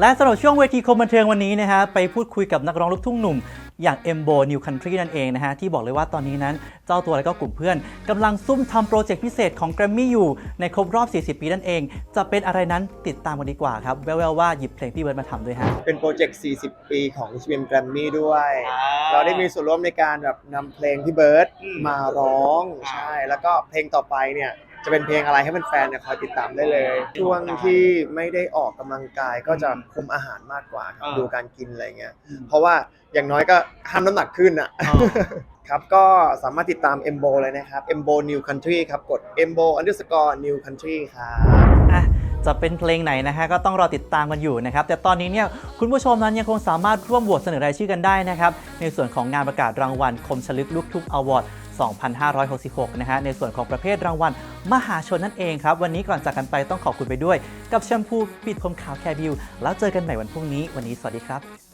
และสำหรับช่วงเวทีคมบันเทิงวันนี้นะฮะไปพูดคุยกับนักร้องลูกทุ่งหนุ่ม อย่าง e m b o New Country นั่นเองนะฮะ ที่บอกเลยว่าตอนนี้นั้น เจ้าตัวและก็กลุ่มเพื่อนกำลังซุ่มทำโปรเจกต์พิเศษของ Grammy อยู่ ในครบรอบ 40 ปีนั่นเอง จะเป็นอะไรนั้นติดตามกันดีกว่าครับ แววๆว่าหยิบเพลงพี่เบิร์ดมาทำด้วยฮะ เป็นโปรเจกต์ 40 ปีของชิมแกรมมี่ด้วยเราได้มีส่วนร่วมในการแบบนำเพลงพี่เบิร์ดมาร้องใช่ แล้วก็เพลงต่อไปเนี่ย จะเป็นเพลงอะไรให้แฟนๆเนี่ยคอยติดตามได้เลย ช่วงที่ไม่ได้ออกกำลังกายก็จะคุมอาหารมากกว่าครับอ่าดูการกินอะไรเงี้ยเพราะว่าอย่างน้อยก็ห้ามน้ำหนักขึ้นอะครับก็สามารถติดตาม e m b o เลยนะครับ e m b o New Country ครับกด e m b o underscore New Country ครับอะจะเป็นเพลงไหนนะฮะก็ต้องรอติดตามกันอยู่นะครับ แต่ตอนนี้เนี่ยคุณผู้ชมนั้นยังคงสามารถร่วมโหวตเสนอรายชื่อกันได้นะครับ ในส่วนของงานประกาศรางวัลคมชลึกลูกทุ่งอวอร์ด 2566 นะฮะในส่วนของประเภทรางวัลมหาชนนั่นเองครับ วันนี้ก่อนจากกันไปต้องขอบคุณไปด้วย กับแชมพูปิดผมขาวแคบิวแล้วเจอกันใหม่วันพรุ่งนี้ วันนี้สวัสดีครับ